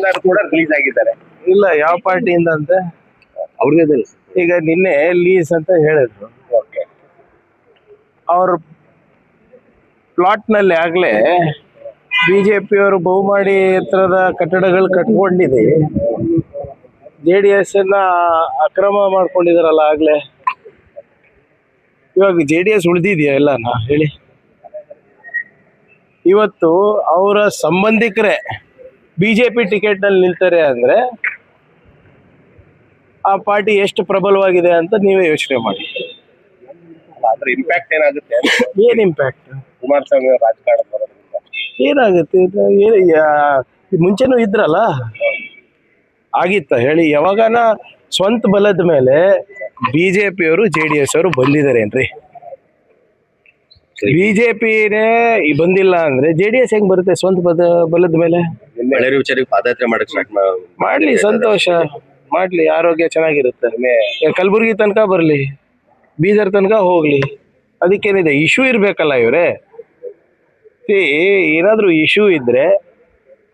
Singer ಕೂಡ release ಆಗಿದ್ದಾರೆ. ಇಲ್ಲ ಯಾವ ಪಾರ್ಟಿಯಿಂದ ಅಂತ? ಅವ್ರಿಗೆ ಈಗ ನಿನ್ನೆ ಲೀಸ್ ಅಂತ ಹೇಳಿದ್ರು. ಅವ್ರ ಪ್ಲಾಟ್ನಲ್ಲಿ ಬಿ ಜೆ ಅವರು ಬಹುಮಾಡಿ ಎತ್ತರದ ಕಟ್ಟಡಗಳು ಕಟ್ಕೊಂಡಿದೆ. ಜೆ ಡಿ ಎಸ್ ಅಕ್ರಮ ಮಾಡ್ಕೊಂಡಿದಾರಲ್ಲ ಆಗ್ಲೆ. ಇವಾಗ ಜೆ ಡಿ ಎಸ್ ಉಳಿದಿದೆಯಾ ಎಲ್ಲಾನ ಹೇಳಿ. ಇವತ್ತು ಅವರ ಸಂಬಂಧಿಕರೇ ಬಿಜೆಪಿ ಟಿಕೆಟ್ನಲ್ಲಿ ನಿಲ್ತಾರೆ ಅಂದ್ರೆ ಆ ಪಾರ್ಟಿ ಎಷ್ಟು ಪ್ರಬಲವಾಗಿದೆ ಅಂತ ನೀವೇ ಯೋಚನೆ ಮಾಡಿ. ಅದ್ರ ಇಂಪ್ಯಾಕ್ಟ್ ಏನಾಗುತ್ತೆ. ಏನ್ ಇಂಪ್ಯಾಕ್ಟ್ ಕುಮಾರಸ್ವಾಮಿ ರಾಜಕಾರಣ ಏನಾಗುತ್ತೆ? ಇದು ಏನು ಮುಂಚೆನೂ ಇದ್ರಲ್ಲ? ಆಗಿತ್ತ ಹೇಳಿ ಯಾವಾಗನ ಸ್ವಂತ ಬಲದ ಮೇಲೆ ಬಿಜೆಪಿಯವರು ಜೆ ಡಿ ಎಸ್ ಅವರು ಜೆ ಬಿಜೆಪಿನೇ ಬಂದಿಲ್ಲ ಅಂದ್ರೆ ಜೆ ಡಿ ಎಸ್ ಹೆಂಗ್ ಬರುತ್ತೆ ಸ್ವಂತ ಬದ ಬಲದ ಮೇಲೆ? ಬಳ್ಳಾರಿ ವಿಚಾರಕ್ಕೆ ಪಾದಯಾತ್ರೆ ಮಾಡಕ್ ಸ್ಟಾರ್ಟ್ ಮಾಡ್ಲಿ ಸಂತೋಷ. ಮಾಡ್ಲಿ ಆರೋಗ್ಯ ಚೆನ್ನಾಗಿರುತ್ತೆ. ಕಲಬುರಗಿ ತನಕ ಬರ್ಲಿ ಬೀದರ್ ತನಕ ಹೋಗ್ಲಿ. ಅದಕ್ಕೇನಿದೆ ಇಶ್ಯೂ ಇರ್ಬೇಕಲ್ಲ ಇವ್ರೆ. ಏ ಏನಾದ್ರೂ ಇಶ್ಯೂ ಇದ್ರೆ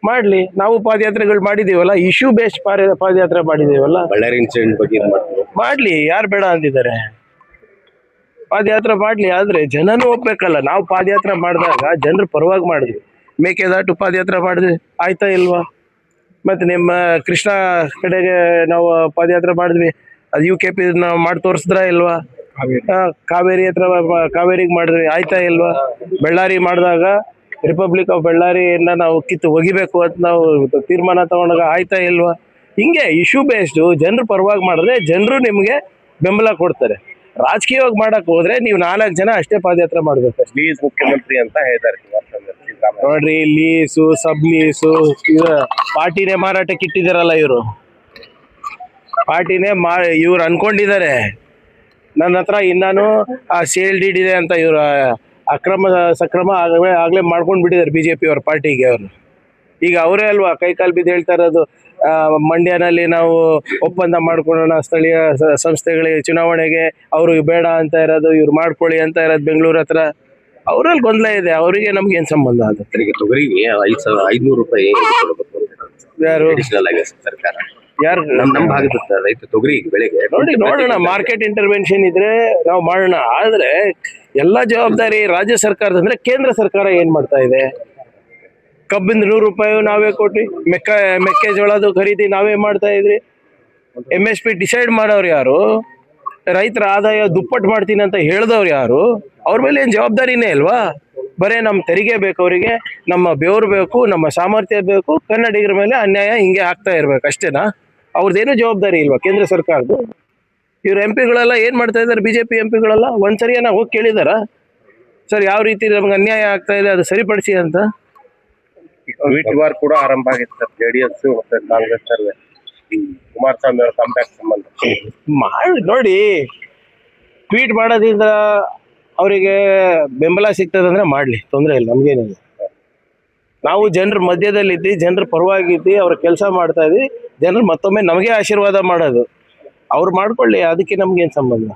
ಮಾಡ್ಲಿ. ನಾವು ಪಾದಯಾತ್ರೆಗಳು ಮಾಡಿದೀವಲ್ಲ ಇಶ್ಯೂ ಬೇಸ್ಡ್ ಪಾದಯಾತ್ರೆ ಮಾಡಿದೀವಲ್ಲ. ಬಳ್ಳಾರಿ ಇನ್ಸಿಡೆಂಟ್ ಬಗ್ಗೆ ಮಾಡ್ಲಿ ಯಾರು ಬೇಡ ಅಂದಿದ್ದಾರೆ. ಪಾದಯಾತ್ರೆ ಮಾಡ್ಲಿ ಆದ್ರೆ ಜನನೂ ಒಪ್ಬೇಕಲ್ಲ. ನಾವು ಪಾದಯಾತ್ರೆ ಮಾಡಿದಾಗ ಜನರು ಪರವಾಗಿ ಮಾಡಿದ್ವಿ ಮೇಕೆದಾಟು ಪಾದಯಾತ್ರೆ ಮಾಡಿದ್ವಿ ಆಯ್ತಾ ಇಲ್ವಾ? ಮತ್ತೆ ನಿಮ್ಮ ಕೃಷ್ಣ ಕಡೆಗೆ ನಾವು ಪಾದಯಾತ್ರೆ ಮಾಡಿದ್ವಿ. ಅದು ಯು ಕೆ ಪಿ ನಾವು ಮಾಡಿ ತೋರಿಸಿದ್ರ ಇಲ್ವಾ? ಕಾವೇರಿ. ಹತ್ರ ಕಾವೇರಿಗೆ ಮಾಡಿದ್ವಿ. ಆಯ್ತಾ ಇಲ್ವಾ? ಬಳ್ಳಾರಿ ಮಾಡಿದಾಗ ರಿಪಬ್ಲಿಕ್ ಆಫ್ ಬಳ್ಳಾರಿಯನ್ನ ನಾವು ಕಿತ್ತು ಒಗಿಬೇಕು ಅಂತ ನಾವು ತೀರ್ಮಾನ ತಗೊಂಡಾಗ ಆಯ್ತಾ ಇಲ್ವಾ? ಹಿಂಗೆ ಇಶ್ಯೂ ಬೇಸ್ಡು ಜನರು ಪರವಾಗಿ ಮಾಡಿದ್ರೆ ಜನರು ನಿಮಗೆ ಬೆಂಬಲ ಕೊಡ್ತಾರೆ. ರಾಜಕೀಯವಾಗಿ ಮಾಡಕ್ ಹೋದ್ರೆ ನೀವು ನಾಲ್ಕು ಜನ ಅಷ್ಟೇ ಪಾದಯಾತ್ರೆ ಮಾಡ್ಬೇಕು ಪ್ಲೀಸ್ ಮುಖ್ಯಮಂತ್ರಿ ಅಂತ ಹೇಳ್ತಾರೆ ನೋಡ್ರಿ ಲೀಸು ಸಬ್ ಲೀಸು ಇವ ಪಾರ್ಟಿನೇ ಮಾರಾಟಕ್ಕೆ ಇಟ್ಟಿದಾರಲ್ಲ ಇವರು. ಪಾರ್ಟಿನೇ ಮಾ, ಇವ್ರು ಅನ್ಕೊಂಡಿದ್ದಾರೆ. ನನ್ನ ಹತ್ರ ಇನ್ನಾನು ಆ ಸೇಲ್ ಡೀಡ್ ಇದೆ ಅಂತ ಇವರು ಅಕ್ರಮ, ಸಕ್ರಮ ಆಗಲೇ ಆಗಲೇ ಮಾಡ್ಕೊಂಡು ಬಿಟ್ಟಿದ್ದಾರೆ ಬಿ ಜೆ ಪಿ ಅವ್ರ, ಪಾರ್ಟಿಗೆ ಅವರು. ಈಗ ಅವರೇ ಅಲ್ವಾ, ಕೈ ಕಾಲು ಬಿದ್ದು ಹೇಳ್ತಾ ಇರೋದು ಮಂಡ್ಯನಲ್ಲಿ ನಾವು ಒಪ್ಪಂದ ಮಾಡ್ಕೊಳ್ಳೋಣ, ಸ್ಥಳೀಯ ಸಂಸ್ಥೆಗಳಿಗೆ, ಚುನಾವಣೆಗೆ ಅವರು ಬೇಡ ಅಂತ ಇರೋದು, ಇವ್ರು ಮಾಡ್ಕೊಳ್ಳಿ ಅಂತ ಇರೋದು ಬೆಂಗಳೂರು ಹತ್ರ. ಅವರಲ್ಲಿ ಗೊಂದಲ ಇದೆ ಅವರಿಗೆ ನಮ್ಗೆ ಏನ್ ಸಂಬಂಧ ಅದು ರೈತರಿಗೆ ತೊಗರಿಗೆ ಐದ್ ಸಾವಿರ ಐದ್ನೂರು ರೂಪಾಯಿ ಕೊಡ್ಬೇಕು ಅಂತ ಯಾರು? ಅಡಿಷನಲ್ ಆಗಿ ಸರ್ಕಾರ. ಯಾರು? ನಮ್ ನಮ್ ಭಾಗದ ರೈತ ತೊಗರಿ ಬೆಳೆಗೆ. ನೋಡಿ ನೋಡೋಣ ಮಾರ್ಕೆಟ್ ಇಂಟರ್ವೆನ್ಷನ್ ಇದ್ರೆ ನಾವು ಮಾಡೋಣ. ಆದ್ರೆ ಎಲ್ಲಾ ಜವಾಬ್ದಾರಿ ರಾಜ್ಯ ಸರ್ಕಾರದ ಅಂದ್ರೆ ಕೇಂದ್ರ ಸರ್ಕಾರ ಏನ್ ಮಾಡ್ತಾ ಇದೆ? ಕಬ್ಬಿಂದ ನೂರು ರೂಪಾಯಿ ನಾವೇ ಕೊಟ್ಟಿ ಮೆಕ್ಕ ಮೆಕ್ಕೆಜೋಳದು ಖರೀದಿ ನಾವೇ ಮಾಡ್ತಾ ಇದ್ರಿ ಎಂ ಎಸ್ ಪಿ ಡಿಸೈಡ್ ಮಾಡೋರು ಯಾರು? ರೈತರ ಆದಾಯ ದುಪ್ಪಟ್ಟು ಮಾಡ್ತೀನಿ ಅಂತ ಹೇಳ್ದವ್ರು ಯಾರು? ಅವ್ರ ಮೇಲೆ ಏನು ಜವಾಬ್ದಾರಿನೇ ಇಲ್ವಾ? ಬರೇ ನಮ್ಮ ತೆರಿಗೆ ಬೇಕು ಅವರಿಗೆ ನಮ್ಮ ಬೆವರು ಬೇಕು ನಮ್ಮ ಸಾಮರ್ಥ್ಯ ಬೇಕು ಕನ್ನಡಿಗರ ಮೇಲೆ ಅನ್ಯಾಯ ಹಿಂಗೆ ಆಗ್ತಾ ಇರ್ಬೇಕು ಅಷ್ಟೇನಾ? ಅವ್ರದ್ದೇನು ಜವಾಬ್ದಾರಿ ಇಲ್ವಾ ಕೇಂದ್ರ ಸರ್ಕಾರದ್ದು? ಇವ್ರ ಎಂ ಪಿಗಳೆಲ್ಲ ಏನ್ ಮಾಡ್ತಾ ಇದ್ದಾರೆ? ಬಿಜೆಪಿ ಎಂ ಪಿಗಳೆಲ್ಲ? ಒಂದ್ಸರಿ ಏನ ಹೋಗಿ ಕೇಳಿದಾರ? ಸರ್ ಯಾವ ರೀತಿ ನಮ್ಗೆ ಅನ್ಯಾಯ ಆಗ್ತಾ ಇದೆ ಅದು ಸರಿಪಡಿಸಿ ಅಂತ? ವಾರ್ ಕೂಡ ಆರಂಭ ಆಗಿತ್ತು ಸರ್ ಜೆಡಿಎಸ್ ಮತ್ತೆ ಕಾಂಗ್ರೆಸ್ ನಡುವೆ ಕುಮಾರಸ್ವಾಮಿ ಅವರ ಕಂಬ್ಯಾಕ್ ಸಂಬಂಧ. ಮಾಡಿ ನೋಡಿ. ಟ್ವೀಟ್ ಮಾಡೋದ್ರಿಂದ ಅವರಿಗೆ ಬೆಂಬಲ ಸಿಗ್ತದಂದ್ರೆ ಮಾಡಲಿ, ತೊಂದರೆ ಇಲ್ಲ ನಮಗೇನಿಲ್ಲ ನಾವು ಜನರ ಮಧ್ಯದಲ್ಲಿದ್ದು ಜನರ ಪರವಾಗಿದ್ದು ಅವ್ರ ಕೆಲಸ ಮಾಡ್ತಾ ಇದ್ವಿ ಜನರು ಮತ್ತೊಮ್ಮೆ ನಮಗೆ ಆಶೀರ್ವಾದ ಮಾಡೋದು. ಅವ್ರು ಮಾಡ್ಕೊಳ್ಳಿ, ಅದಕ್ಕೆ ನಮ್ಗೇನು ಸಂಬಂಧ?